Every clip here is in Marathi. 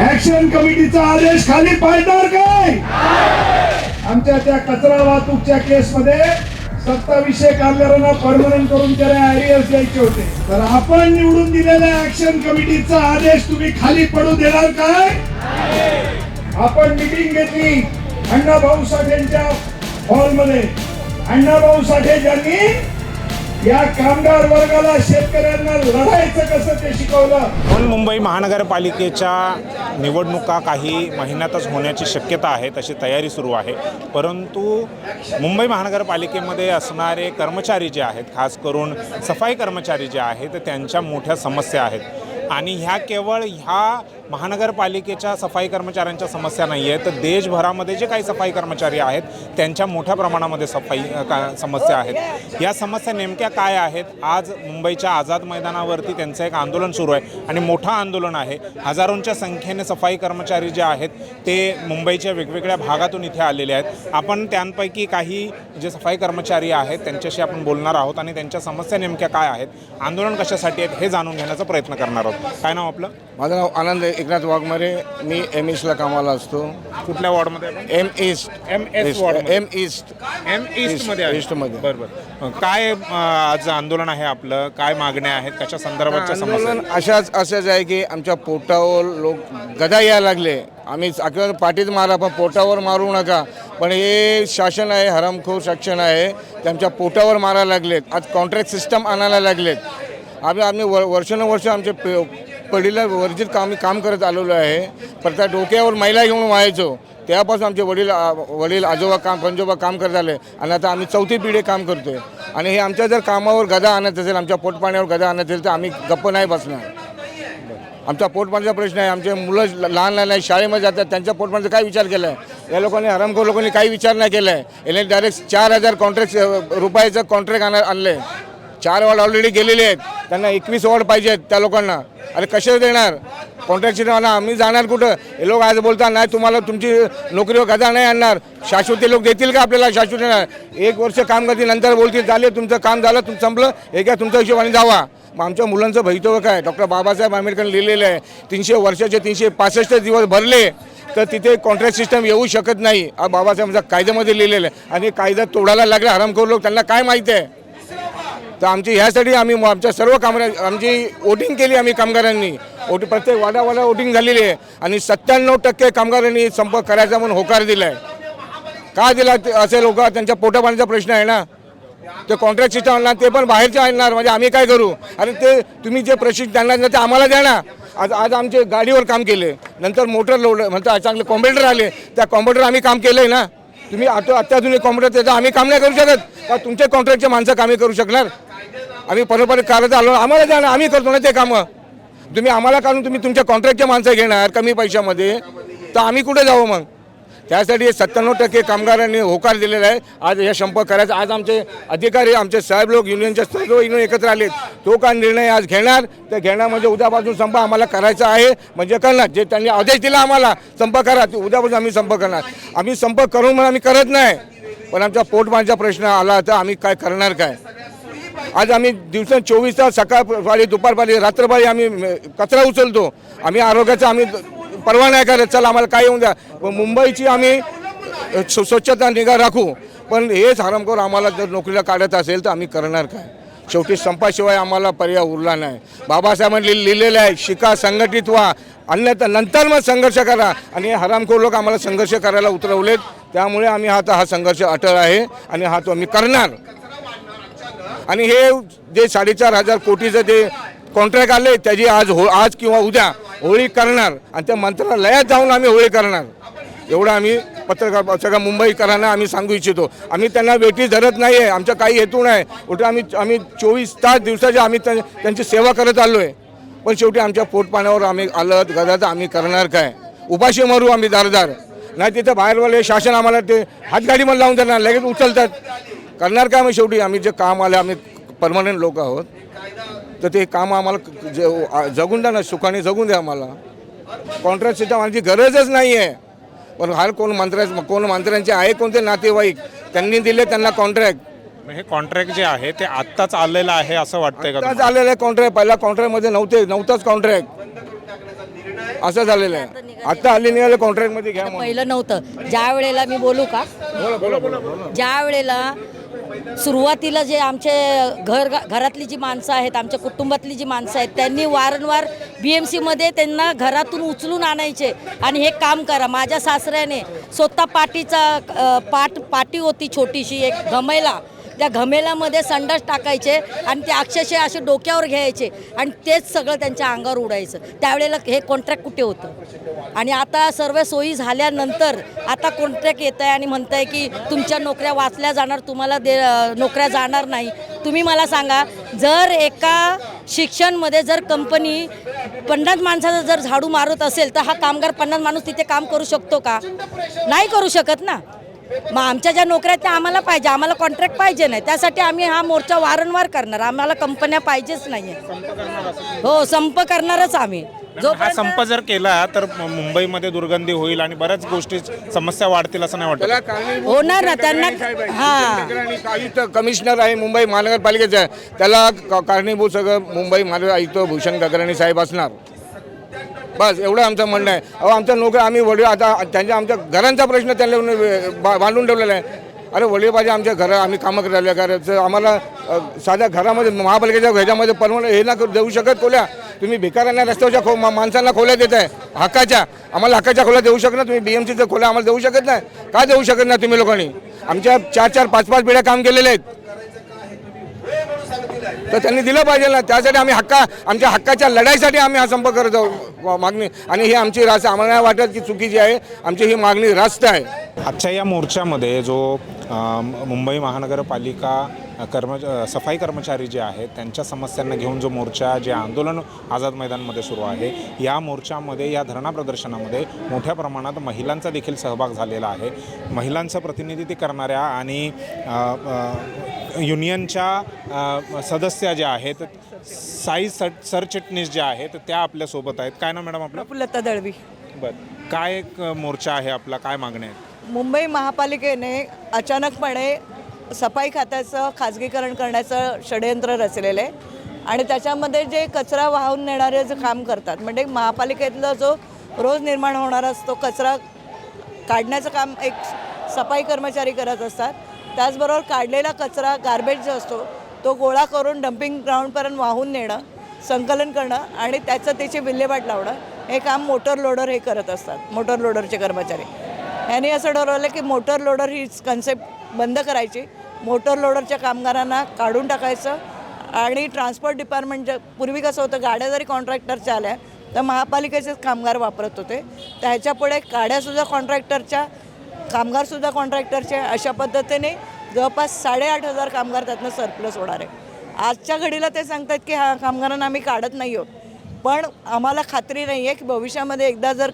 ऍक्शन कमिटीचा आदेश खाली पाळणार काय? आमच्या त्या कचरा वाहतूकच्या केस मध्ये सत्तावीसशे कामगारांना परमनंट करून त्याला अरियर्स द्यायचे होते. तर आपण निवडून दिलेल्या ऍक्शन कमिटीचा आदेश तुम्ही खाली पडू देणार काय? आपण मिटिंग घेतली अण्णाभाऊ साठेंच्या हॉलमध्ये अण्णाभाऊ साठे ज्यांनी या कामगार वर्गाला शेतकऱ्यांना लढायचं कसं ते शिकवलं? मुंबई महानगरपालिकेच्या निवडणुका काही महिन्यातच होण्याची शक्यता आहे तशी तयारी सुरू आहे. परंतु मुंबई महानगरपालिकेमध्ये असणारे कर्मचारी जे आहेत खास करून सफाई कर्मचारी जे आहेत त्यांच्या मोठ्या समस्या आहेत. आणि ह्या केवळ ह्या महानगरपालिकेच्या सफाई कर्मचाऱ्यांच्या समस्या नाही आहेत. तर देशभरामध्ये जे काही सफाई कर्मचारी आहेत त्यांच्या मोठ्या प्रमाणामध्ये सफाई का समस्या आहेत. या समस्या नेमक्या काय आहेत? आज मुंबईच्या आझाद मैदानावरती त्यांचं एक आंदोलन सुरू आहे आणि मोठं आंदोलन आहे. हजारोंच्या संख्येने सफाई कर्मचारी जे आहेत ते मुंबईच्या वेगवेगळ्या भागातून इथे आलेले आहेत. आपण त्यांपैकी काही जे सफाई कर्मचारी आहेत त्यांच्याशी आपण बोलणार आहोत आणि त्यांच्या समस्या नेमक्या काय आहेत आंदोलन कशासाठी आहेत हे जाणून घेण्याचा प्रयत्न करणार आहोत. काय नाव आपलं? माझं नाव आनंद एकनाथ वाघमारे मी एम ईस्टला कामाला असतो. कुठल्या वॉर्डमध्ये एम ईस्ट एम एस वॉर्डमध्ये. एम ईस्ट एम ईस्टमध्ये. ईस्टमध्ये. बरं बरं. काय अं, आज आंदोलन आहे आपलं? काय मागण्या आहेत? कशा संदर्भाच्या समस्या आंदोलन? अशाच असंच आहे की आमच्या पोटावर लोक गदा यायला लागले. आम्ही अखेर पाठीत मारा पण पोटावर मारू नका. पण हे शासन आहे हरामखोर शासन आहे. त्यांच्या पोटावर मारायला लागलेत. आज कॉन्ट्रॅक्ट सिस्टम आणायला लागलेत. आम्ही आम्ही वर वर्षानुवर्ष आमचे पे पडीला वर्जित काम काम करत आलेलो आहे. पण त्या डोक्यावर महिला घेऊन व्हायचो. तेव्हापासून आमचे वडील वडील आजोबा काम पंजोबा काम करत आले. आणि आता आम्ही चौथी पिढी काम करतोय. आणि हे आमच्या जर कामावर गदा आणत असेल आमच्या पोटपाण्यावर गदा आणत असेल तर आम्ही गप्प नाही बसणार. आमचा पोटपाण्याचा प्रश्न आहे. आमचे मुलं लहान लहान आहे शाळेमध्ये जातात. त्यांच्या पोटपाण्याचा काय विचार केला आहे या लोकांनी हरामखोर लोकांनी काही विचार नाही केला आहे याने डायरेक्ट चार हजार कॉन्ट्रॅक्ट रुपयाचं कॉन्ट्रॅक्ट आणलं आहे चार वॉर्ड ऑलरेडी गेलेले आहेत. त्यांना एकवीस वॉर्ड पाहिजेत त्या लोकांना. अरे कसे देणार? कॉन्ट्रॅक्टची आम्ही जाणार कुठं? हे लोक आज बोलतात नाही तुम्हाला तुमची नोकरीवर गदा नाही आणणार. शाश्वती लोक देतील का आपल्याला शाश्वती नाही एक वर्ष काम करतील नंतर बोलतील झाले तुमचं काम झालं तुमचं संपलं हे काय तुमच्या हिशोबाने जावा. मग आमच्या मुलांचं भवितव्य काय? डॉक्टर बाबासाहेब आंबेडकर लिहिलेलं आहे तीनशे वर्षाचे तीनशे पासष्ट दिवस भरले तर तिथे कॉन्ट्रॅक्ट सिस्टम येऊ शकत नाही. हा बाबासाहेबांच्या कायद्यामध्ये लिहिलेलं आहे. आणि कायदा तोडायला लागला हरामखोर लोक त्यांना काय माहिती आहे? तर आमची ह्यासाठी आम्ही आमच्या सर्व कामगार आमची वोटिंग केली आम्ही कामगारांनी. वोट प्रत्येक वाड्यावाडा वोटिंग झालेली आहे. आणि सत्त्याण्णव टक्के कामगारांनी संप करायचा म्हणून होकार दिला आहे का दिला ते- असे लोक? त्यांच्या पोटापाण्याचा प्रश्न आहे ना. ते कॉन्ट्रॅक्ट सिस्टम आणणार ते पण बाहेरचे आणणार. म्हणजे आम्ही काय करू? आणि ते तुम्ही जे प्रशिक्षण त्यांना ते आम्हाला द्या ना. आज आज आमचे गाडीवर काम केले. नंतर मोटर लोड म्हणतात चांगले कॉम्प्युटर आले. त्या कॉम्प्युटर आम्ही काम केलं आहे ना. तुम्ही आता अत्याधुनिक कॉम्प्युटर त्याचं आम्ही काम नाही करू शकत. का तुमच्या कॉन्ट्रॅक्टचे माणसं कामे करू शकणार? आम्ही परंपरेत करायचं आलो आम्हाला जाणं आम्ही करतो ना ते कामं. तुम्ही आम्हाला काढून तुम्ही तुमच्या कॉन्ट्रॅक्टचे माणसं घेणार कमी पैशामध्ये तर आम्ही कुठे जाऊ मग? त्यासाठी सत्त्याण्णव टक्के कामगारांनी होकार दिलेला आहे. आज या संप करायचा आज आमचे अधिकारी आमचे साहेब लोक युनियनच्या सर्व युनियन एकत्र आलेत. तो का निर्णय आज घेणार? ते घेणार म्हणजे उद्यापासून संप आम्हाला करायचा आहे. म्हणजे करणार. जे त्यांनी आदेश दिला आम्हाला संप करा. ते उद्यापासून आम्ही संप करणार. आम्ही संप करून म्हणून आम्ही करत नाही. पण आमच्या पोटमानचा प्रश्न आला तर आम्ही काय करणार काय? आज आम्ही दिवसा चोवीस तास सकाळपारी दुपारपारी रात्रपारी आम्ही कचरा उचलतो. आम्ही आरोग्याचा आम्ही परवा नाही करत. चला आम्हाला काय येऊन द्या. मुंबईची आम्ही स्व- स्वच्छता निगा राखू. पण हेच हरामखोर आम्हाला जर नोकरीला काढत असेल तर आम्ही करणार काय? शेवटी संपाशिवाय आम्हाला पर्याय उरला नाही. बाबासाहेबांनी लिहिलेलं आहे शिका संघटित व्हा. अन्यथा नंतर मग संघर्ष करा. आणि हे हरामखोर लोक आम्हाला संघर्ष करायला उतरवलेत. त्यामुळे आम्ही हा हा संघर्ष अटळ आहे आणि हा तो आम्ही करणार. आणि हे जे साडेचार हजार कोटीचं जे कॉन्ट्रॅक्ट आले त्याची आज हो आज किंवा उद्या होळी करणार आणि त्या मंत्रालयात जाऊन आम्ही होळी करणार. एवढं आम्ही पत्रकार सगळ्या मुंबईकरांना आम्ही सांगू इच्छितो. आम्ही त्यांना वेटी धरत नाही आहे आमचा काही हेतू नाही. उलट आम्ही आम्ही चोवीस तास दिवसाच्या आम्ही त्यांची सेवा करत आलो आहे पण शेवटी आमच्या पोटपाण्यावर आम्ही आलं गदाचं आम्ही करणार काय? उपाशी मारू आम्ही दारदार नाही तिथं बाहेरवाले शासन आम्हाला ते हातगाडीमध्ये लावून देणार लगेच उचलतात. करणार काय मग शेवटी? आम्ही जे काम आले आम्ही परमनंट लोक आहोत. तर ते काम आम्हाला जे- जगून द्या ना सुखाने जगून द्या आम्हाला. कॉन्ट्रॅक्ट सिस्टम आमची गरजच नाही आहे पण हर कोण मंत्र्या कोण मंत्र्यांचे आहे कोणते नातेवाईक त्यांनी दिले त्यांना कॉन्ट्रॅक्ट हे कॉन्ट्रॅक्ट जे आहे ते आत्ताच आलेलं आहे असं वाटतंय का? आलेलं आहे कॉन्ट्रॅक्ट पहिला कॉन्ट्रॅक्टमध्ये नव्हते नव्हताच कॉन्ट्रॅक्ट असं झालेलं आहे. आत्ता हल्ली निघाले कॉन्ट्रॅक्टमध्ये घ्या म्हणून. पहिलं नव्हतं. ज्या वेळेला मी बोलू का? बोला बोला बोला. बोला ज्या वेळेला सुरुवातीला जे आमचे घर घरातली जी माणसं आहेत आमच्या कुटुंबातली जी माणसं आहेत त्यांनी वारंवार बी एम सीमध्ये त्यांना घरातून उचलून आणायचे आणि हे काम करा. माझ्या सासऱ्याने स्वतः पाटीचा अ, पाट पाटी होती छोटीशी एक घमेला त्या घमेल्यामध्ये संडास टाकायचे आणि ते अक्षरशः असे डोक्यावर घ्यायचे आणि तेच सगळं त्यांच्या अंगावर उडायचं. त्यावेळेला हे कॉन्ट्रॅक्ट कुठे होतं? आणि आता सर्व सोयी झाल्यानंतर आता कॉन्ट्रॅक्ट येत आहे आणि म्हणत आहे की तुमच्या नोकऱ्या वाचल्या जाणार तुम्हाला दे नोकऱ्या जाणार नाही. तुम्ही मला सांगा जर एका शिक्षणमध्ये जर कंपनी पन्नास माणसाचा जर झाडू मारत असेल तर हा कामगार पन्नास माणूस तिथे काम करू शकतो का? नाही करू शकत ना. मग आमच्या ज्या नोकऱ्या आहेत त्या आम्हाला पाहिजे आम्हाला कॉन्ट्रॅक्ट पाहिजे नाही. त्यासाठी आम्ही हा मोर्चा वारंवार करणार. आम्हाला कंपन्या पाहिजेच नाही हो संप करणारच आम्ही. जो हा संप जर केला तर म- मुंबईमध्ये दुर्गंधी होईल आणि बऱ्याच गोष्टी समस्या वाढतील असं नाही वाटत? होणार ना, त्यांना-. हां. कमिशनर आहे मुंबई महानगरपालिकेचा. आहे त्याला कारणीभूत सगळं मुंबई महानगर आयुक्त भूषण गगराणी साहेब असणार. बस एवढं आमचं म्हणणं आहे. अहो आमचं नोकऱ्या आम्ही वडील आता त्यांच्या आमच्या घरांचा प्रश्न त्यांना बा- बांधून ठेवलेला आहे. अरे वडील पाहिजे आमच्या घरा आम्ही कामं करायला करायचं आम्हाला साध्या घरामध्ये महापालिकेच्या ह्याच्यामध्ये परवड हे ना करू- देऊ शकत खोल्या तुम्ही भिकाऱ्यांना रस्त्यावरच्या खो मा- माणसांना खोल्या देत आहे. हक्काच्या. आम्हाला हक्काच्या खोल्या देऊ शकत तुम्ही बी एम सीचं खोल्या आम्हाला देऊ शकत नाही. का देऊ शकत नाही तुम्ही लोकांनी? आमच्या चार चार पाच पाच पिढ्या काम केलेले आहेत. तर त्यांनी दिलं पाहिजे ना. त्यासाठी आम्ही हक्का आमच्या हक्काच्या लढाईसाठी आम्ही हा संप करत आहोत मागणी. आणि ही आमची रास्त आम्हाला नाही वाटत की चुकीची आहे. आमची ही मागणी रास्त आहे. आजच्या या मोर्चामध्ये जो मुंबई महानगरपालिका कर्म सफाई कर्मचारी जे आहेत त्यांच्या समस्यांना घेऊन जो मोर्चा जे आंदोलन आझाद मैदानमध्ये सुरू आहे या मोर्चामध्ये या धरणा प्रदर्शनामध्ये मोठ्या प्रमाणात महिलांचा देखील सहभाग झालेला आहे. महिलांचं प्रतिनिधित्व करणाऱ्या आणि युनियनच्या सदस्य ज्या आहेत साई सर सरचिटणीस ज्या आहेत त्या आपल्यासोबत आहेत. काय ना मॅडम आपलं? प्रफुल्लता दळवी. बरं. काय एक मोर्चा आहे आपला? काय मागण्या आहेत? मुंबई महापालिकेने अचानकपणे सफाई खात्याचं खाजगीकरण करण्याचं षडयंत्र रचलेलं आहे. आणि त्याच्यामध्ये जे कचरा वाहून नेणारे जे काम करतात म्हणजे महापालिकेतला जो रोज निर्माण होणारा असतो कचरा काढण्याचं काम एक सफाई कर्मचारी करत असतात. त्याचबरोबर काढलेला कचरा गार्बेज जो असतो तो गोळा करून डम्पिंग ग्राउंडपर्यंत वाहून नेणं संकलन करणं आणि त्याचं त्याची विल्हेवाट लावणं हे काम मोटर लोडर हे करत असतात मोटर लोडरचे कर्मचारी. यांनी असं ठरवलं की मोटर लोडर ही कन्सेप्ट बंद करायची. मोटर लोडरच्या कामगारांना काढून टाकायचं आणि ट्रान्सपोर्ट डिपार्टमेंट पूर्वी कसं होतं गाड्या जरी कॉन्ट्रॅक्टरच्या आल्या तर महापालिकेचेच कामगार वापरत होते. तर ह्याच्यापुढे गाड्यासुद्धा कॉन्ट्रॅक्टरच्या कामगारसुद्धा कॉन्ट्रॅक्टरचे अशा पद्धतीने जवळपास साडेआठ हजार कामगार त्यातनं सरप्लस होणार आहे. आजच्या घडीला ते सांगतात की हा कामगारांना आम्ही काढत नाही आहोत. पण आम्हाला खात्री नाही आहे की भविष्यामध्ये एकदा जर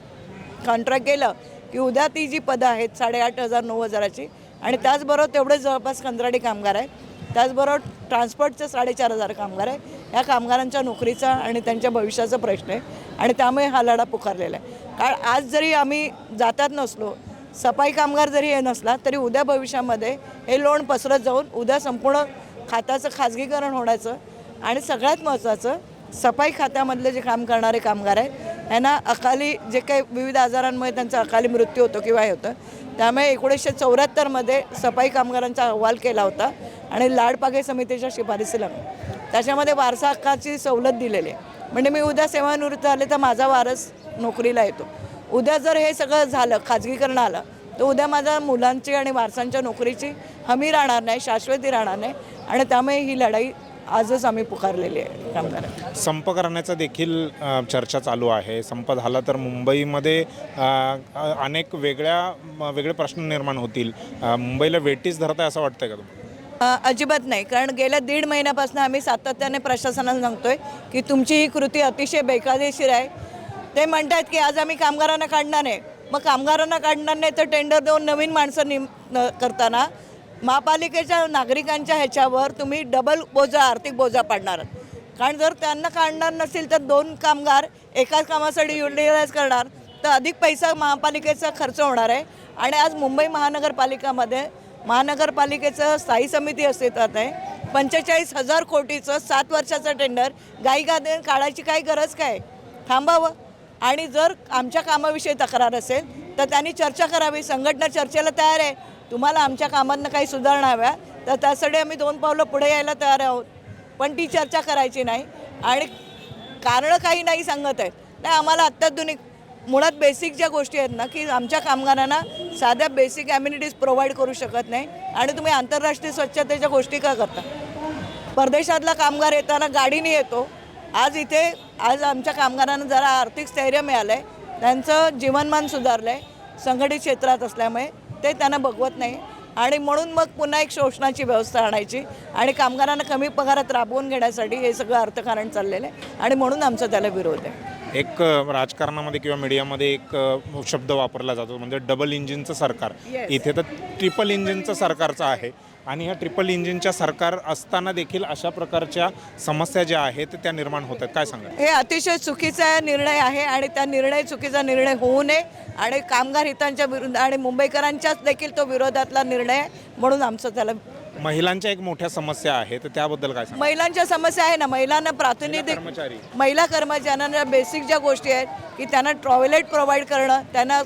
कॉन्ट्रॅक्ट गेलं की उद्या ती जी पदं आहेत साडेआठ हजार नऊ हजाराची आणि त्याचबरोबर तेवढे जवळपास कंत्राटी कामगार आहेत. त्याचबरोबर ट्रान्सपोर्टचे साडेचार हजार कामगार आहे ह्या कामगारांच्या नोकरीचा आणि त्यांच्या भविष्याचा प्रश्न आहे. आणि त्यामुळे हा लढा पुकारलेला आहे. कारण आज जरी आम्ही जातात नसलो सफाई कामगार जरी हे नसला तरी उद्या भविष्यामध्ये हे लोन पसरत जाऊन उद्या संपूर्ण खात्याचं खाजगीकरण होण्याचं आणि सगळ्यात महत्त्वाचं सफाई खात्यामधले जे काम करणारे कामगार आहेत यांना अकाली जे काही विविध आजारांमुळे त्यांचा अकाली मृत्यू होतो किंवा हे होतं त्यामुळे एकोणीसशे चौऱ्याहत्तरमध्ये सफाई कामगारांचा अहवाल केला होता आणि लाडपागे समितीच्या शिफारसीला त्याच्यामध्ये वारसा हक्काची सवलत दिलेली आहे. म्हणजे मी उद्या सेवानिवृत्त झाले तर माझा वारस नोकरीला येतो. उद्या जर हे सगळं झालं खाजगीकरण आलं तर उद्या माझ्या मुलांची आणि वारसांच्या नोकरीची हमी राहणार नाही शाश्वती राहणार नाही आणि त्यामुळे ही लढाई आजच आम्ही पुकारलेली आहे कामगारांना. संप करण्याचा देखील अ, चर्चा चालू आहे. संप झाला तर मुंबईमध्ये अ, अ, अनेक वेगळ्या म- वेगळे प्रश्न निर्माण होतील. अ, मुंबईला वेटीस धरत आहे असं वाटतंय का तुम्हाला? अ, अजिबात नाही. कारण गेल्या दीड महिन्यापासून आम्ही सातत्याने प्रशासनाला सांगतोय की तुमची ही कृती अतिशय बेकायदेशीर आहे. ते म्हणतात की आज आम्ही कामगारांना काढणार नाही. मग कामगारांना काढणार नाही तर टेंडर देऊन नवीन माणसं निम न- करताना महापालिकेच्या नागरिकांच्या ह्याच्यावर तुम्ही डबल बोजा आर्थिक बोजा पाडणार कारण जर त्यांना काढणार नसेल तर दोन कामगार एकाच कामासाठी युटिलाइज करणार तर अधिक पैसा महापालिकेचा खर्च होणार आहे. आणि आज मुंबई महानगरपालिकामध्ये महानगरपालिकेचं स्थायी समिती अस्तित्वात आहे. पंचेचाळीस हजार कोटीचं सात वर्षाचं टेंडर गाई गादे काढायची काही गरज काय? थांबावं. आणि जर आमच्या कामाविषयी तक्रार असेल तर त्यांनी चर्चा करावी. संघटना चर्चेला तयार आहे. तुम्हाला आमच्या कामांना काही सुधारणा हव्या तर त्यासाठी आम्ही दोन पावलं पुढे यायला तयार आहोत. पण ती चर्चा करायची नाही. आणि कारणं काही नाही सांगत आहेत. नाही आम्हाला अत्याधुनिक मुळात बेसिक ज्या गोष्टी आहेत ना की आमच्या कामगारांना साध्या बेसिक ॲम्युनिटीज प्रोव्हाइड करू शकत नाही. आणि तुम्ही आंतरराष्ट्रीय स्वच्छतेच्या गोष्टी का करता? परदेशातला कामगार येताना गाडीने येतो. आज इथे आज आमच्या कामगारांना जरा आर्थिक स्थैर्य मिळालं आहे त्यांचं जीवनमान सुधारलं आहे संघटित क्षेत्रात असल्यामुळे ते त्यांना बघवत नाही. आणि म्हणून मग पुन्हा एक शोषणाची व्यवस्था आणायची आणि कामगारांना कमी पगारात राबवून घेण्यासाठी हे सगळं अर्थकारण चाललेलं आहे. आणि म्हणून आमचा त्याला विरोध आहे. एक राजकारणामध्ये किंवा मीडियामध्ये एक शब्द वापरला जातो. म्हणजे डबल इंजिनचं सरकार. Yes. इथे तर ट्रिपल इंजिनचं सरकारचं आहे. आणि ह्या ट्रिपल इंजिनच्या सरकार असताना देखील अशा प्रकारच्या समस्या ज्या आहेत त्या निर्माण होत आहेत. काय सांगा हे अतिशय चुकीचा निर्णय आहे आणि त्या निर्णय चुकीचा निर्णय होऊ नये आणि कामगार हितांच्या विरुद्ध आणि मुंबईकरांच्याच देखील तो विरोधातला निर्णय म्हणून आमचं त्याला महिलांच्या एक मोठ्या समस्या आहे तर त्याबद्दल काय महिलांच्या समस्या आहे ना महिलांना प्रातिनिधिक. महिला कर्मचाऱ्यांना बेसिक ज्या गोष्टी आहेत की त्यांना टॉयलेट प्रोव्हाइड करणं त्यांना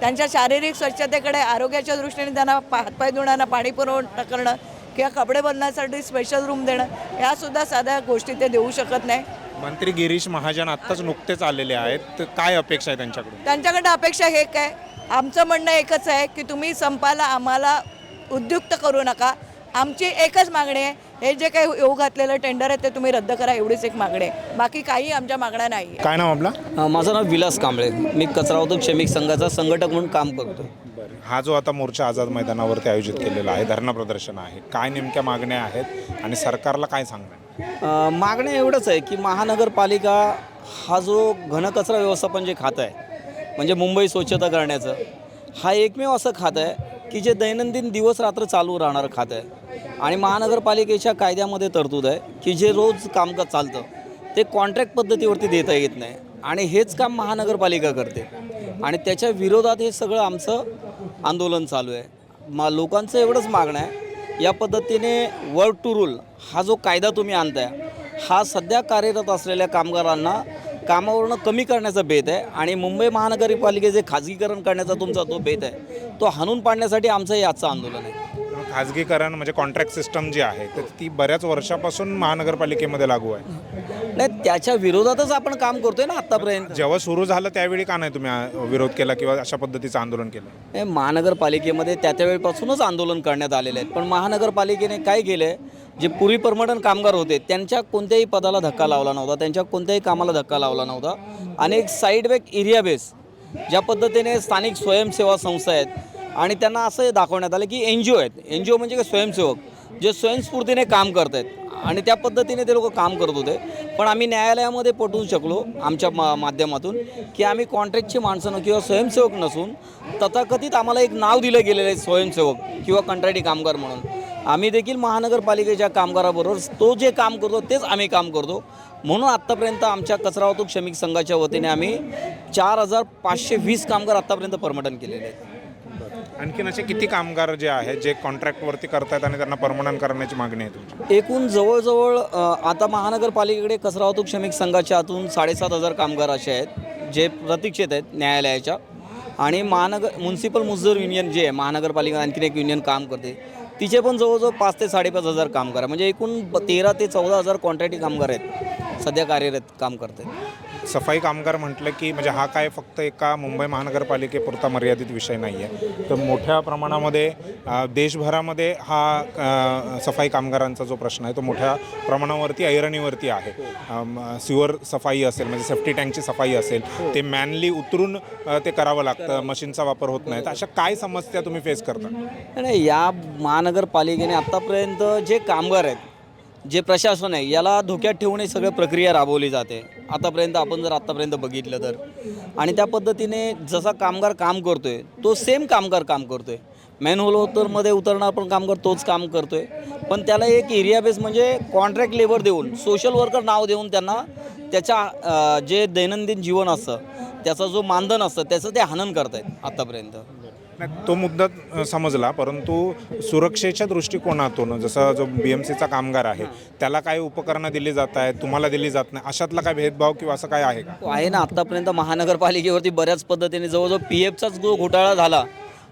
त्यांच्या शारीरिक स्वच्छतेकडे आरोग्याच्या दृष्टीने त्यांना पा- हातपाय धुण्याला पाणी पुरवठा करणं किंवा कपडे बदलण्यासाठी स्पेशल रूम देणं यासुद्धा साध्या गोष्टी ते देऊ शकत नाही. मंत्री गिरीश महाजन आत्ताच नुकतेच आलेले आहेत. तर काय अपेक्षा आहे त्यांच्याकडून? त्यांच्याकडनं अपेक्षा हे काय? आमचं म्हणणं एकच आहे की तुम्ही संपाला आम्हाला उद्युक्त करू नका. आमची एकच मागणी आहे. हे जे काही येऊ घातलेलं टेंडर आहे ते तुम्ही रद्द करा एवढीच एक मागणी आहे. बाकी काही आमच्या मागण्या नाही काय नाव आपला? अ, माझं नाव विलास कांबळे. मी कचरा वाहतूक श्रमिक संघाचा संघटक म्हणून काम करतो. हा जो आता मोर्चा आझाद मैदानावरती आयोजित केलेला आहे धरणं प्रदर्शन आहे काय नेमक्या मागण्या आहेत आणि सरकारला काय सांगणार? अ, मागणं एवढंच आहे की महानगरपालिका हा जो घनकचरा व्यवस्थापन जे खातं आहे म्हणजे मुंबई स्वच्छता करण्याचं हा एकमेव असं खातं आहे की जे दैनंदिन दिवस रात्र चालू राहणारं खातं आहे. आणि महानगरपालिकेच्या कायद्यामध्ये तरतूद आहे की जे रोज कामकाज चालतं ते कॉन्ट्रॅक्ट पद्धतीवरती देता येत नाही. आणि हेच काम महानगरपालिका करते. आणि त्याच्या विरोधात हे सगळं आमचं आंदोलन चालू आहे. मा लोकांचं एवढंच मागणं आहे. या पद्धतीने वर्क टू रूल हा जो कायदा तुम्ही आणताय हा सध्या कार्यरत असलेल्या कामगारांना कामावरनं कमी करण्याचा बेत आहे आणि मुंबई महानगरपालिकेचे खाजगीकरण करण्याचा तुमचा तो बेत आहे तो हाणून पाडण्यासाठी आमचं हे आजचं आंदोलन आहे. खाजगीकरण म्हणजे कॉन्ट्रॅक्ट सिस्टम जी आहे तर ती बऱ्याच वर्षापासून महानगरपालिकेमध्ये लागू आहे. नाही त्याच्या विरोधातच आपण काम करतोय ना आत्तापर्यंत जेव्हा सुरू झालं त्यावेळी का नाही तुम्ही विरोध केला किंवा अशा पद्धतीचं आंदोलन केलं? हे महानगरपालिकेमध्ये त्या त्या वेळेपासूनच आंदोलन करण्यात आलेले आहेत पण महानगरपालिकेने काय केलं आहे जे पूर्वी परमनंट कामगार होते त्यांच्या कोणत्याही पदाला धक्का लावला नव्हता त्यांच्या कोणत्याही कामाला धक्का लावला नव्हता. आणि एक साईड बॅक एरिया बेस ज्या पद्धतीने स्थानिक स्वयंसेवा संस्था आहेत आणि त्यांना असं दाखवण्यात आलं की एन जी ओ आहेत. एन जी ओ म्हणजे काय? स्वयंसेवक जे स्वयंस्फूर्तीने काम करत आहेत आणि त्या पद्धतीने ते लोक काम करत होते. पण आम्ही न्यायालयामध्ये पटवू शकलो आमच्या मा माध्यमातून की आम्ही कॉन्ट्रॅक्टची माणसं न किंवा स्वयंसेवक नसून तथाकथित आम्हाला एक नाव दिलं गेलेलं आहे स्वयंसेवक किंवा कंत्राटी कामगार म्हणून. आम्ही देखील महानगरपालिकेच्या कामगाराबरोबर तो जे काम करतो तेच आम्ही काम करतो. म्हणून आत्तापर्यंत आमच्या कचरा वाहतूक श्रमिक संघाच्या वतीने आम्ही चार हजार पाचशे वीस कामगार आत्तापर्यंत परमटन केलेले आहेत. आणखीन असे किती कामगार जे आहेत जे कॉन्ट्रॅक्टवरती करतायत आणि त्यांना परमनंट करण्याची मागणी आहे तुमची? एकूण जवळजवळ आता महानगरपालिकेकडे कचरा वाहतूक श्रमिक संघाच्या हातून साडेसात हजार कामगार असे आहेत जे प्रतीक्षेत आहेत न्यायालयाच्या. आणि महानगर म्युन्सिपल मजदूर युनियन जे आहे महानगरपालिका आणखीन एक युनियन काम करते. तिचे पण जवळजवळ पाच ते साडेपाच हजार कामगार म्हणजे एकूण तेरा ते चौदा हजार कॉन्ट्रॅक्टी कामगार आहेत. सध्या कार्यरत काम करते सफाई कामगार म्हटलं की म्हणजे हा काय फक्त एका मुंबई महानगरपालिकेपुरता मर्यादित विषय नाही आहे. तर मोठ्या प्रमाणामध्ये देशभरामध्ये हा सफाई कामगारांचा जो प्रश्न आहे तो मोठ्या प्रमाणावरती ऐरणीवरती आहे. सिवर सफाई असेल म्हणजे सेफ्टी टँकची सफाई असेल ते मॅनली उतरून ते करावं लागतं मशीनचा वापर होत नाही. तर अशा काय समस्या तुम्ही फेस करता? नाही या महानगरपालिकेने आत्तापर्यंत जे कामगार आहेत जे प्रशासन आहे याला धोक्यात ठेवून ही सगळं प्रक्रिया राबवली जाते. आतापर्यंत आपण जर आत्तापर्यंत बघितलं तर. आणि त्या पद्धतीने जसा कामगार काम करतो आहे तो सेम कामगार काम करतो करतोय. मॅनहोल होतरमध्ये उतरणार पण कामगार तोच काम करतो आहे पण त्याला एक एरिया बेस म्हणजे कॉन्ट्रॅक्ट लेबर देऊन सोशल वर्कर नाव देऊन त्यांना त्याच्या जे दैनंदिन जीवन असतं त्याचा जो मानधन असतं त्याचं ते हनन करत आहेत आत्तापर्यंत तो मुद्दा समजला परंतु सुरक्षेच्या दृष्टिकोनातून जसं जो बी एम सीचा कामगार आहे त्याला काही उपकरणं दिली जात आहेत तुम्हाला दिली जात नाही अशातला काय भेदभाव किंवा असं काय आहे का? हो, आहे ना. आत्तापर्यंत महानगरपालिकेवरती बऱ्याच पद्धतीने जवळजवळ पी एफचाच जो घोटाळा झाला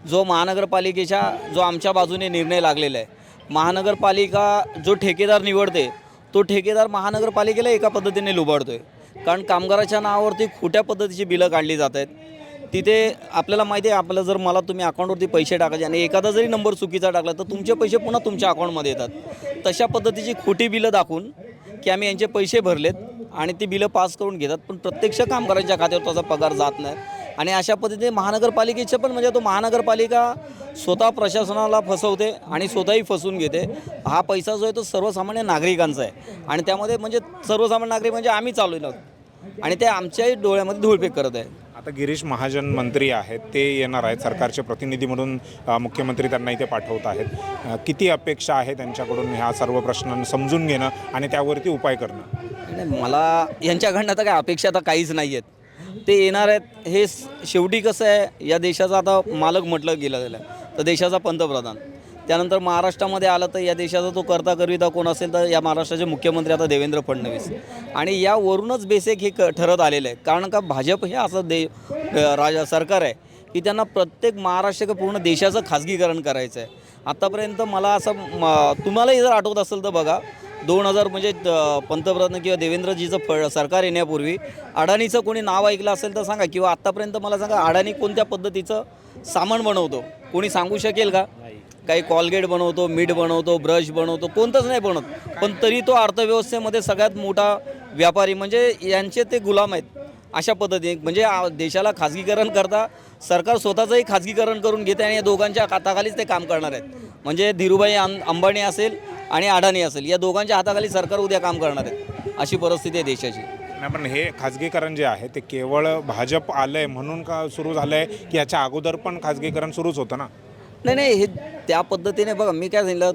जो महानगरपालिकेच्या जो आमच्या बाजूने निर्णय लागलेला आहे. महानगरपालिका जो ठेकेदार निवडते तो ठेकेदार महानगरपालिकेला एका पद्धतीने लुबाडतो आहे कारण कामगाराच्या नावावरती खोट्या पद्धतीची बिलं काढली जात आहेत. तिथे आपल्याला माहिती आहे आपलं जर मला तुम्ही अकाउंटवरती पैसे टाकायचे आणि एखादा जरी नंबर चुकीचा टाकला तर तुमचे पैसे पुन्हा तुमच्या अकाउंटमध्ये येतात. तशा पद्धतीची खोटी बिलं दाखवून की आम्ही यांचे पैसे भरलेत आणि ती बिलं पास करून घेतात पण प्रत्यक्ष कामगारांच्या खात्यावर त्याचा पगार जात नाही. आणि अशा पद्धतीने महानगरपालिकेचे पण म्हणजे तो महानगरपालिका स्वतः प्रशासनाला फसवते आणि स्वतःही फसवून घेते. हा पैसा जो आहे तो सर्वसामान्य नागरिकांचा आहे. आणि त्यामध्ये म्हणजे सर्वसामान्य नागरिक म्हणजे आम्ही चालू आणि ते आमच्याही डोळ्यामध्ये धूळफेक करत आहे. आता गिरीश महाजन मंत्री आहेत ते येणार आहेत सरकारचे प्रतिनिधी म्हणून मुख्यमंत्री त्यांना इथे पाठवत आहेत. किती अपेक्षा आहे त्यांच्याकडून ह्या सर्व प्रश्न समजून घेणं आणि त्यावरती उपाय करणं? मला यांच्याकडनं तर काय अपेक्षा आता काहीच नाही आहेत ते येणार आहेत हे शेवटी कसं आहे या देशाचा आता मालक म्हटलं गेलं गेलं तर देशाचा पंतप्रधान. त्यानंतर महाराष्ट्रामध्ये आलं तर या देशाचा तो करता करविता कोण असेल तर या महाराष्ट्राचे मुख्यमंत्री आता देवेंद्र फडणवीस. आणि यावरूनच बेसिक हे क ठरत आलेलं आहे. कारण का भाजप हे असं दे राजा सरकार आहे की त्यांना प्रत्येक महाराष्ट्र पूर्ण देशाचं खाजगीकरण करायचं आहे. आत्तापर्यंत मला असं तुम्हालाही जर आठवत असेल तर बघा दोन हजार म्हणजे पंतप्रधान किंवा देवेंद्रजीचं फ सरकार येण्यापूर्वी अडाणीचं कोणी नाव ऐकलं असेल तर सांगा. किंवा आत्तापर्यंत मला सांगा अडाणी कोणत्या पद्धतीचं सामान बनवतो? कोणी सांगू शकेल का? काही कॉलगेट बनवतो मीठ बनवतो ब्रश बनवतो कोणतंच नाही बनवत. पण तरी तो अर्थव्यवस्थेमध्ये सगळ्यात मोठा व्यापारी म्हणजे यांचे ते गुलाम आहेत अशा पद्धतीने. म्हणजे देशाला खाजगीकरण करता सरकार स्वतःचंही खाजगीकरण करून घेते आणि या दोघांच्या हाताखालीच ते काम करणार आहेत. म्हणजे धीरूभाई अं- अंबानी असेल आणि अडाणी असेल या दोघांच्या हाताखाली सरकार उद्या काम करणार आहे अशी परिस्थिती आहे देशाची. नाही पण हे खाजगीकरण जे आहे ते केवळ भाजप आलं आहे म्हणून का सुरू झालं आहे की याच्या अगोदर पण खाजगीकरण सुरूच होतं ना? नाही नाही हे त्या पद्धतीने बघा मी काय सांगितलं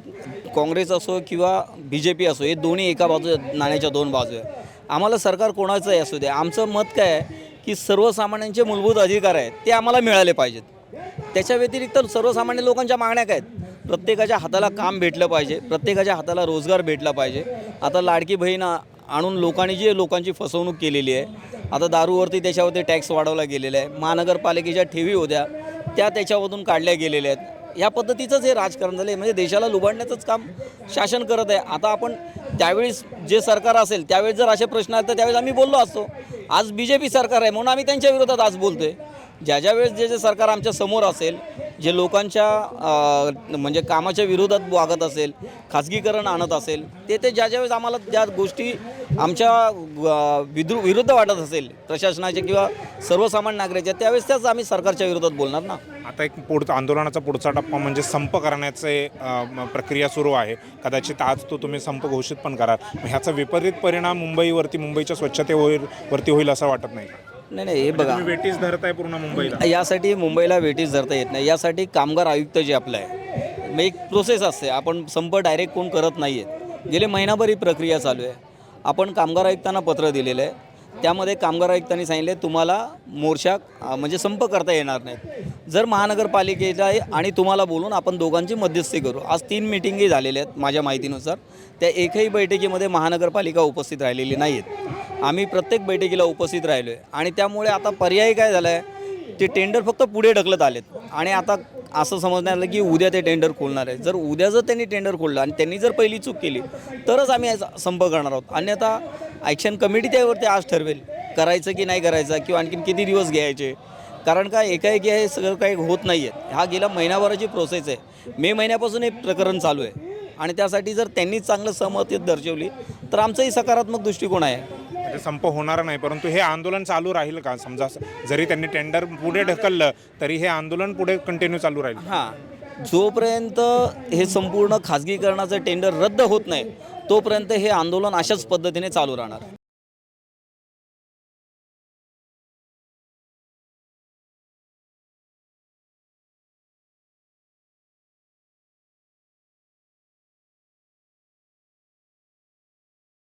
काँग्रेस असो किंवा बी जे पी असो हे दोन्ही एका बाजू नाण्याच्या दोन बाजू आहे. आम्हाला सरकार कोणाचंही असू दे आमचं मत काय आहे की सर्वसामान्यांचे मूलभूत अधिकार आहेत ते आम्हाला मिळाले पाहिजेत. त्याच्या व्यतिरिक्त सर्वसामान्य लोकांच्या मागण्या काय आहेत? प्रत्येकाच्या हाताला काम भेटलं पाहिजे प्रत्येकाच्या हाताला रोजगार भेटला पाहिजे. आता लाडकी बहीण आणून लोकांनी जी लोकांची फसवणूक केलेली आहे आता दारूवरती त्याच्यावरती टॅक्स वाढवला गेलेला आहे महानगरपालिकेच्या ठेवी होत्या त्या त्याच्यामधून काढल्या गेलेल्या आहेत. या पद्धतीचंच हे राजकारण झालं आहे म्हणजे देशाला लुबाडण्याचंच काम शासन करत आहे. आता आपण त्यावेळेस जे सरकार असेल त्यावेळेस जर असे प्रश्न आले तर त्यावेळेस आम्ही बोललो असतो. आज बी जे पी सरकार आहे म्हणून आम्ही त्यांच्या विरोधात आज बोलतोय. ज्या ज्या वेळेस जे जे सरकार आमच्यासमोर असेल जे लोकांच्या म्हणजे कामाच्या विरोधात वागत असेल खाजगीकरण आणत असेल ते ते ज्या ज्या वेळेस आम्हाला ज्या गोष्टी आमच्या विद्रु विरुद्ध वाटत असेल प्रशासनाच्या किंवा सर्वसामान्य नागरिकाच्या त्यावेळेस त्याच आम्ही सरकारच्या विरोधात बोलणार ना? आता एक पुढचा आंदोलनाचा पुढचा टप्पा म्हणजे संप करण्याचे प्रक्रिया सुरू आहे. कदाचित आज तो तुम्ही संप घोषित पण कराल. ह्याचा विपरीत परिणाम मुंबईवरती मुंबईच्या स्वच्छतेवर वरती होईल असं वाटत नाही नाही नाही हे बघा. तुम्ही वेटीस धरताय पूर्ण मुंबईला. यासाठी मुंबईला वेटीस धरता येत नाही. यासाठी कामगार आयुक्त जे आपलं आहे मग एक प्रोसेस असते. आपण संप डायरेक्ट कोण करत नाही आहेत गेले महिनाभर ही प्रक्रिया चालू आहे. आपण कामगार आयुक्तांना पत्र दिलेलं आहे. त्यामध्ये कामगार आयुक्तांनी सांगितले तुम्हाला मोर्चा म्हणजे संप करता येणार नाहीत. जर महानगरपालिकेचा आणि तुम्हाला बोलून आपण दोघांची मध्यस्थी करू. आज तीन मिटिंगही झालेल्या आहेत माझ्या माहितीनुसार. त्या एकही बैठकीमध्ये महानगरपालिका उपस्थित राहिलेली नाही आहेत आम्ही प्रत्येक बैठकीला उपस्थित राहिलो आहे आणि त्यामुळे आता पर्याय काय झाला आहे ते टेंडर फक्त पुढे ढकलत आलेत. आणि आता असं समजण्यात आलं की उद्या ते टेंडर खोलणार आहे जर उद्या जर त्यांनी टेंडर खोललं आणि त्यांनी जर पहिली चूक केली तरच आम्ही याचा संप करणार आहोत. अन्यथा ॲक्शन कमिटी त्यावरती आज ठरवेल करायचं की नाही करायचं किंवा आणखीन किती दिवस घ्यायचे. कारण का एकाएकी हे सगळं काही होत नाही आहे हा गेला महिनाभराची प्रोसेस आहे. मे महिन्यापासून हे प्रकरण चालू आहे. आणि त्यासाठी जर त्यांनी चांगलं सहमती दर्शवली तर आमचाही सकारात्मक दृष्टिकोन आहे. म्हणजे संप होणार नाही परंतु हे आंदोलन चालू राहील का? समजा जरी त्यांनी टेंडर पुढे ढकललं तरी हे आंदोलन पुढे कंटिन्यू चालू राहील. हां. जोपर्यंत हे संपूर्ण खाजगीकरणाचं टेंडर रद्द होत नाही तोपर्यंत हे आंदोलन अशाच पद्धतीने चालू राहणार.